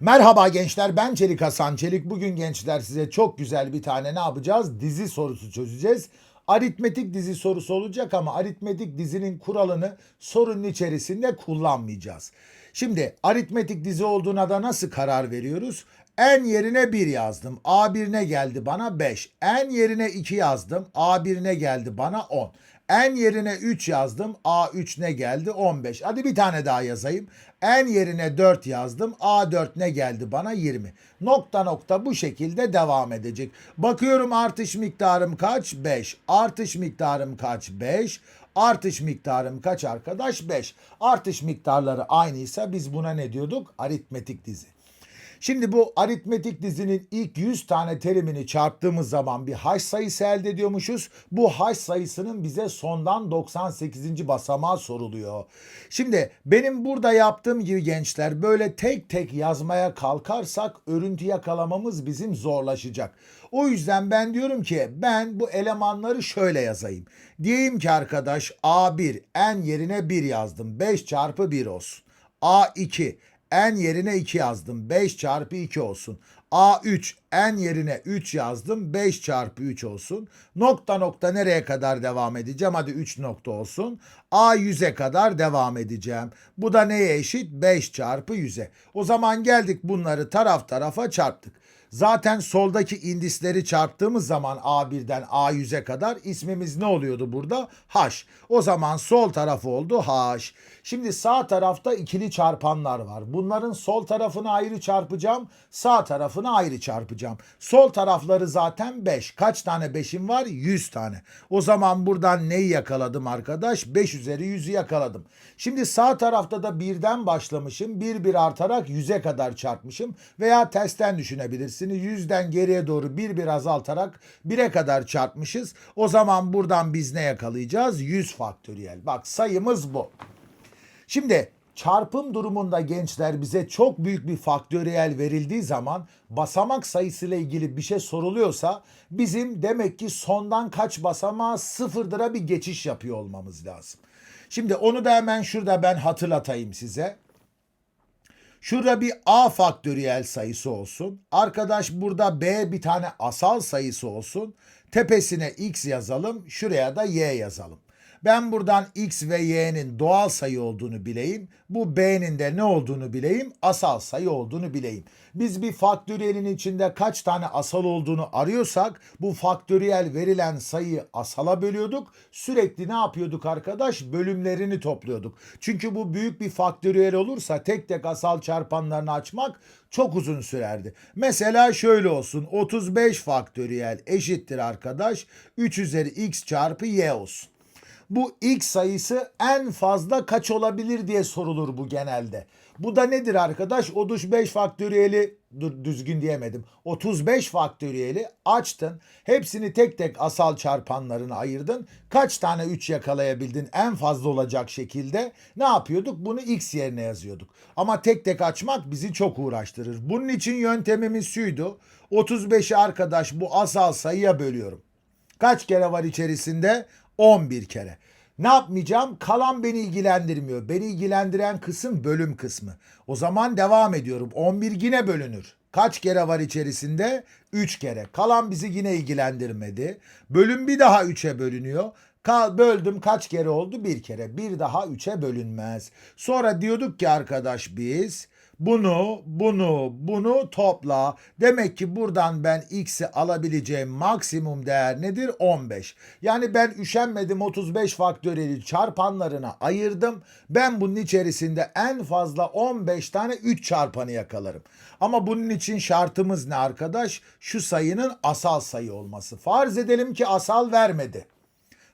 Merhaba gençler ben Çelik Hasan Çelik. Bugün gençler size çok güzel bir tane ne yapacağız? Dizi sorusu çözeceğiz. Aritmetik dizi sorusu olacak ama aritmetik dizinin kuralını sorunun içerisinde kullanmayacağız. Şimdi aritmetik dizi olduğuna da nasıl karar veriyoruz? En yerine 1 yazdım. A1 ne geldi bana? 5. En yerine 2 yazdım. A1 ne geldi bana? 10. En yerine 3 yazdım. A3 ne geldi? 15. Hadi bir tane daha yazayım. En yerine 4 yazdım. A4 ne geldi bana? 20. Nokta nokta bu şekilde devam edecek. Bakıyorum artış miktarım kaç? 5. Artış miktarım kaç? 5. Artış miktarım kaç arkadaş? 5. Artış miktarları aynıysa biz buna ne diyorduk? Aritmetik dizi. Şimdi bu aritmetik dizinin ilk 100 tane terimini çarptığımız zaman bir haş sayısı elde ediyormuşuz. Bu haş sayısının bize sondan 98. basamağı soruluyor. Şimdi benim burada yaptığım gibi gençler böyle tek tek yazmaya kalkarsak örüntü yakalamamız bizim zorlaşacak. O yüzden ben diyorum ki ben bu elemanları şöyle yazayım. Diyeyim ki arkadaş A1 en yerine 1 yazdım. 5 çarpı 1 olsun. A2 en yerine 2 yazdım. 5 çarpı 2 olsun. A3 en yerine 3 yazdım. 5 çarpı 3 olsun. Nokta nokta nereye kadar devam edeceğim? Hadi 3 nokta olsun. A100'e kadar devam edeceğim. Bu da neye eşit? 5 çarpı 100'e. O zaman geldik bunları taraf tarafa çarptık. Zaten soldaki indisleri çarptığımız zaman A1'den A100'e kadar ismimiz ne oluyordu burada? H. O zaman sol taraf oldu H. Şimdi sağ tarafta ikili çarpanlar var. Bunların sol tarafını ayrı çarpacağım, sağ tarafını ayrı çarpacağım. Sol tarafları zaten 5. Kaç tane 5'im var? 100 tane. O zaman buradan neyi yakaladım arkadaş? 5 üzeri 100'ü yakaladım. Şimdi sağ tarafta da birden başlamışım. 1 1 artarak 100'e kadar çarpmışım. Veya tersten düşünebilirsiniz. 100'den geriye doğru 1 1 azaltarak 1'e kadar çarpmışız. O zaman buradan biz ne yakalayacağız? 100 faktöriyel. Bak sayımız bu. Şimdi çarpım durumunda gençler bize çok büyük bir faktöriyel verildiği zaman basamak sayısıyla ilgili bir şey soruluyorsa bizim demek ki sondan kaç basamağa sıfırdıra bir geçiş yapıyor olmamız lazım. Şimdi onu da hemen şurada ben hatırlatayım size. Şurada bir A faktöriyel sayısı olsun. Arkadaş burada B bir tane asal sayısı olsun. Tepesine X yazalım. Şuraya da Y yazalım. Ben buradan X ve Y'nin doğal sayı olduğunu bileyim. Bu B'nin de ne olduğunu bileyim. Asal sayı olduğunu bileyim. Biz bir faktöriyelin içinde kaç tane asal olduğunu arıyorsak bu faktöriyel verilen sayıyı asala bölüyorduk. Sürekli ne yapıyorduk arkadaş? Bölümlerini topluyorduk. Çünkü bu büyük bir faktöriyel olursa tek tek asal çarpanlarını açmak çok uzun sürerdi. Mesela şöyle olsun 35 faktöriyel eşittir arkadaş 3 üzeri x çarpı y olsun bu x sayısı en fazla kaç olabilir diye sorulur bu genelde. Bu da nedir arkadaş? 35 faktöriyeli dur düzgün diyemedim. 35 faktöriyeli açtın. Hepsini tek tek asal çarpanlarını ayırdın. Kaç tane 3 yakalayabildin en fazla olacak şekilde? Ne yapıyorduk? Bunu x yerine yazıyorduk. Ama tek tek açmak bizi çok uğraştırır. Bunun için yöntemimiz şuydu. 35'i arkadaş bu asal sayıya bölüyorum. Kaç kere var içerisinde? 11 kere. Ne yapmayacağım? Kalan beni ilgilendirmiyor. Beni ilgilendiren kısım bölüm kısmı. O zaman devam ediyorum. 11 yine bölünür. Kaç kere var içerisinde? 3 kere. Kalan bizi yine ilgilendirmedi. Bölüm bir daha 3'e bölünüyor. Kal böldüm kaç kere oldu? Bir kere. Bir daha 3'e bölünmez. Sonra diyorduk ki arkadaş biz bunu, bunu, bunu topla. Demek ki buradan ben x'i alabileceğim maksimum değer nedir? 15. Yani ben üşenmedim 35 faktöriyeli çarpanlarına ayırdım. Ben bunun içerisinde en fazla 15 tane 3 çarpanı yakalarım. Ama bunun için şartımız ne arkadaş? Şu sayının asal sayı olması. Farz edelim ki asal vermedi.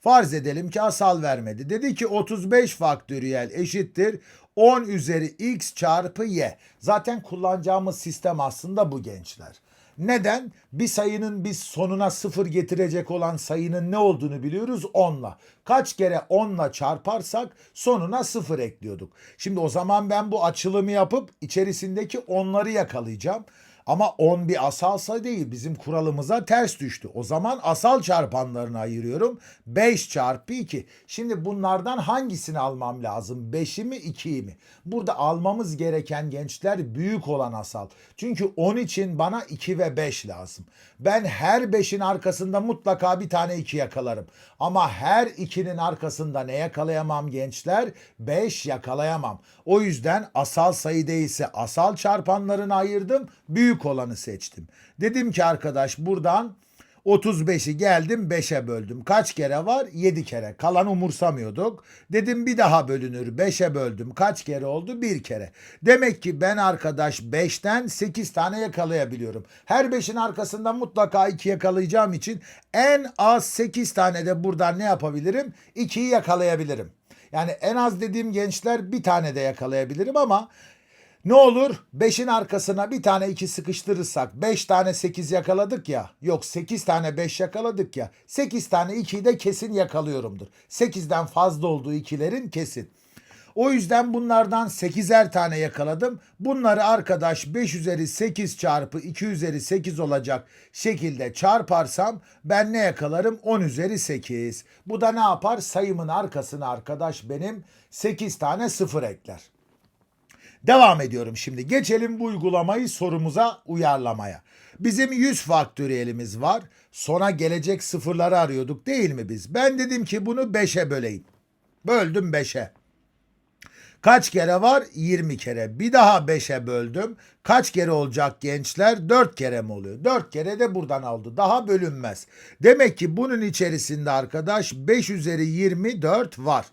Farz edelim ki asal vermedi. Dedi ki 35 faktöriyel eşittir 10 üzeri x çarpı y. Zaten kullanacağımız sistem aslında bu gençler. Neden? Bir sayının biz sonuna sıfır getirecek olan sayının ne olduğunu biliyoruz 10'la. Kaç kere 10'la çarparsak sonuna sıfır ekliyorduk. Şimdi o zaman ben bu açılımı yapıp içerisindeki onları yakalayacağım. Ama 10 bir asal sayı değil. Bizim kuralımıza ters düştü. O zaman asal çarpanlarını ayırıyorum. 5 çarpı 2. Şimdi bunlardan hangisini almam lazım? 5'i mi 2'yi mi? Burada almamız gereken gençler büyük olan asal. Çünkü 10 için bana 2 ve 5 lazım. Ben her 5'in arkasında mutlaka bir tane 2 yakalarım. Ama her 2'nin arkasında ne yakalayamam gençler? 5 yakalayamam. O yüzden asal sayı değilse asal çarpanlarını ayırdım. Büyük olanı seçtim. Dedim ki arkadaş buradan 35'i geldim 5'e böldüm. Kaç kere var? 7 kere. Kalan umursamıyorduk. Dedim bir daha bölünür. 5'e böldüm. Kaç kere oldu? Bir kere. Demek ki ben arkadaş 5'ten 8 tane yakalayabiliyorum. Her 5'in arkasında mutlaka 2 yakalayacağım için en az 8 tane de buradan ne yapabilirim? 2'yi yakalayabilirim. Yani en az dediğim gençler bir tane de yakalayabilirim ama ne olur 5'in arkasına bir tane 2 sıkıştırırsak 5 tane 8 yakaladık ya. Yok 8 tane 5 yakaladık ya. 8 tane 2'yi de kesin yakalıyorumdur. 8'den fazla olduğu ikilerin kesin. O yüzden bunlardan 8'er tane yakaladım. Bunları arkadaş 5 üzeri 8 çarpı 2 üzeri 8 olacak şekilde çarparsam ben ne yakalarım? 10 üzeri 8. Bu da ne yapar? Sayımın arkasına arkadaş benim 8 tane sıfır ekler. Devam ediyorum şimdi. Geçelim bu uygulamayı sorumuza uyarlamaya. Bizim 100 faktöriyelimiz var. Sona gelecek sıfırları arıyorduk değil mi biz? Ben dedim ki bunu 5'e böleyim. Böldüm 5'e. Kaç kere var? 20 kere. Bir daha 5'e böldüm. Kaç kere olacak gençler? 4 kere mi oluyor? 4 kere de buradan aldı. Daha bölünmez. Demek ki bunun içerisinde arkadaş 5 üzeri 24 var.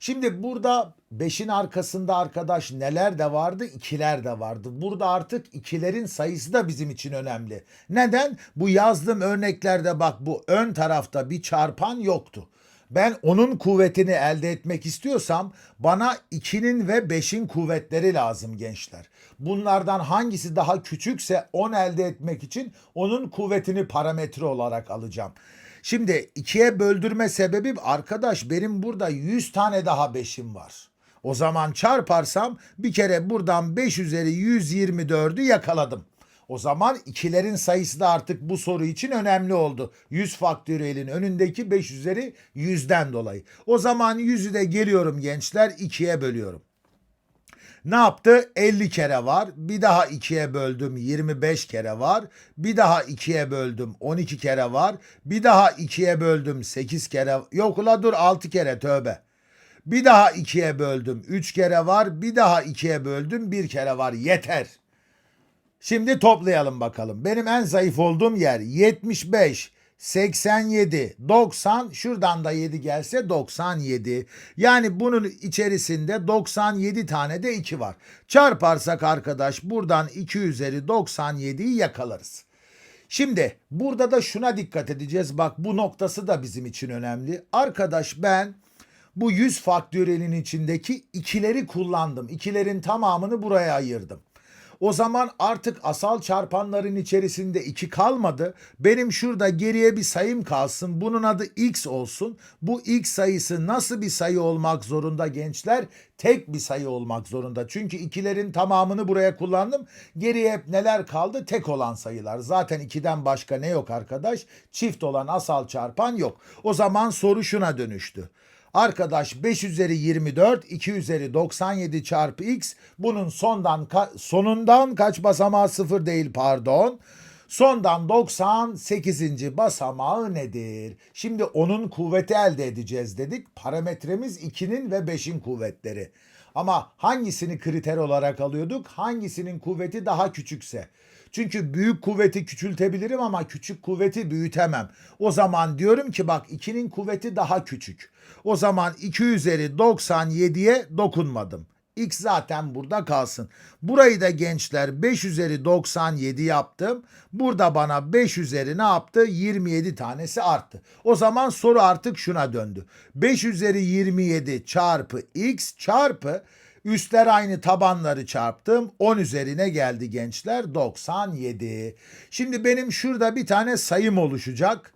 Şimdi burada 5'in arkasında arkadaş neler de vardı? İkiler de vardı. Burada artık ikilerin sayısı da bizim için önemli. Neden? Bu yazdığım örneklerde bak bu ön tarafta bir çarpan yoktu. Ben onun kuvvetini elde etmek istiyorsam bana 2'nin ve 5'in kuvvetleri lazım gençler. Bunlardan hangisi daha küçükse 10 elde etmek için onun kuvvetini parametre olarak alacağım. Şimdi ikiye böldürme sebebim arkadaş benim burada 100 tane daha 5'im var. O zaman çarparsam bir kere buradan 5 üzeri 124'ü yakaladım. O zaman ikilerin sayısı da artık bu soru için önemli oldu. 100 faktöriyelin önündeki 5 üzeri 100'den dolayı. O zaman 100'ü de geliyorum gençler 2'ye bölüyorum. Ne yaptı? 50 kere var. Bir daha 2'ye böldüm 25 kere var. Bir daha 2'ye böldüm 12 kere var. Bir daha 2'ye böldüm 8 kere. Yok ula dur 6 kere tövbe. Bir daha 2'ye böldüm 3 kere var. Bir daha 2'ye böldüm 1 kere var. Yeter. Şimdi toplayalım bakalım. Benim en zayıf olduğum yer 75, 87, 90. Şuradan da 7 gelse 97. Yani bunun içerisinde 97 tane de 2 var. Çarparsak arkadaş buradan 2 üzeri 97'yi yakalarız. Şimdi burada da şuna dikkat edeceğiz. Bak bu noktası da bizim için önemli. Arkadaş ben bu 100 faktörelin içindeki ikileri kullandım. İkilerin tamamını buraya ayırdım. O zaman artık asal çarpanların içerisinde 2 kalmadı. Benim şurada geriye bir sayım kalsın. Bunun adı x olsun. Bu x sayısı nasıl bir sayı olmak zorunda gençler? Tek bir sayı olmak zorunda. Çünkü ikilerin tamamını buraya kullandım. Geriye hep neler kaldı? Tek olan sayılar. Zaten 2'den başka ne yok arkadaş? Çift olan asal çarpan yok. O zaman soru şuna dönüştü. Arkadaş 5 üzeri 24, 2 üzeri 97 çarpı x. Bunun sondan sonundan kaç basamağı sıfır değil pardon. Sondan 98. basamağı nedir? Şimdi onun kuvveti elde edeceğiz dedik. Parametremiz 2'nin ve 5'in kuvvetleri. Ama hangisini kriter olarak alıyorduk? Hangisinin kuvveti daha küçükse. Çünkü büyük kuvveti küçültebilirim ama küçük kuvveti büyütemem. O zaman diyorum ki bak 2'nin kuvveti daha küçük. O zaman 2 üzeri 97'ye dokunmadım. X zaten burada kalsın. Burayı da gençler 5 üzeri 97 yaptım. Burada bana 5 üzeri ne yaptı? 27 tanesi arttı. O zaman soru artık şuna döndü. 5 üzeri 27 çarpı x çarpı Üstler aynı tabanları çarptım. 10 üzerine geldi gençler 97. Şimdi benim şurada bir tane sayım oluşacak.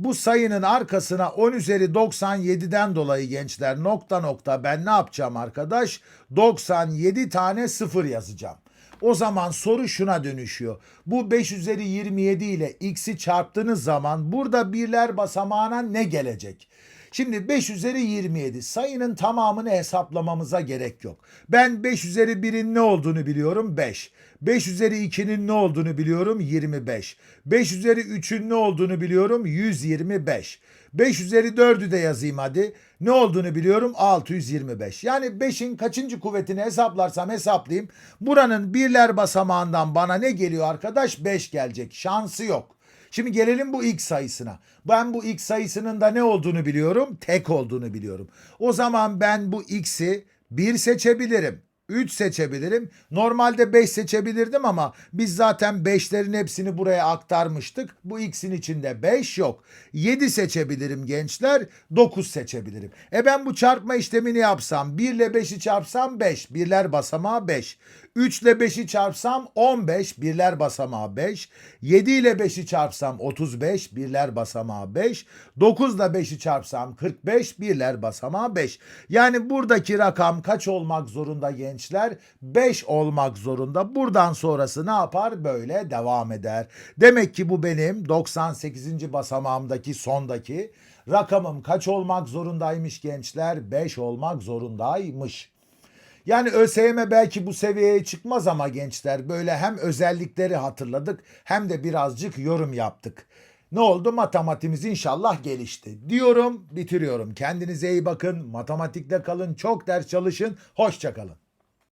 Bu sayının arkasına 10 üzeri 97'den dolayı gençler nokta nokta ben ne yapacağım arkadaş? 97 tane sıfır yazacağım. O zaman soru şuna dönüşüyor. Bu 5 üzeri 27 ile x'i çarptığınız zaman burada birler basamağına ne gelecek? Şimdi 5 üzeri 27 sayının tamamını hesaplamamıza gerek yok. Ben 5 üzeri 1'in ne olduğunu biliyorum 5. 5 üzeri 2'nin ne olduğunu biliyorum 25. 5 üzeri 3'ün ne olduğunu biliyorum 125. 5 üzeri 4'ü de yazayım hadi. Ne olduğunu biliyorum 625. Yani 5'in kaçıncı kuvvetini hesaplarsam hesaplayayım. Buranın birler basamağından bana ne geliyor arkadaş? 5 gelecek. Şansı yok. Şimdi gelelim bu x sayısına. Ben bu x sayısının da ne olduğunu biliyorum? Tek olduğunu biliyorum. O zaman ben bu x'i 1 seçebilirim. 3 seçebilirim. Normalde 5 seçebilirdim ama biz zaten 5'lerin hepsini buraya aktarmıştık. Bu x'in içinde 5 yok. 7 seçebilirim gençler. 9 seçebilirim. E ben bu çarpma işlemini yapsam 1 ile 5'i çarpsam 5. Birler basamağı 5. 3 ile 5'i çarpsam 15. Birler basamağı 5. 7 ile 5'i çarpsam 35. Birler basamağı 5. 9 ile 5'i çarpsam 45. Birler basamağı 5. Yani buradaki rakam kaç olmak zorunda gençler? 5 olmak zorunda. Buradan sonrası ne yapar? Böyle devam eder. Demek ki bu benim 98. basamağımdaki sondaki rakamım kaç olmak zorundaymış gençler? 5 olmak zorundaymış. Yani ÖSYM belki bu seviyeye çıkmaz ama gençler böyle hem özellikleri hatırladık hem de birazcık yorum yaptık. Ne oldu? Matematiğimiz inşallah gelişti. Diyorum, bitiriyorum. Kendinize iyi bakın. Matematikte kalın, çok ders çalışın. Hoşçakalın.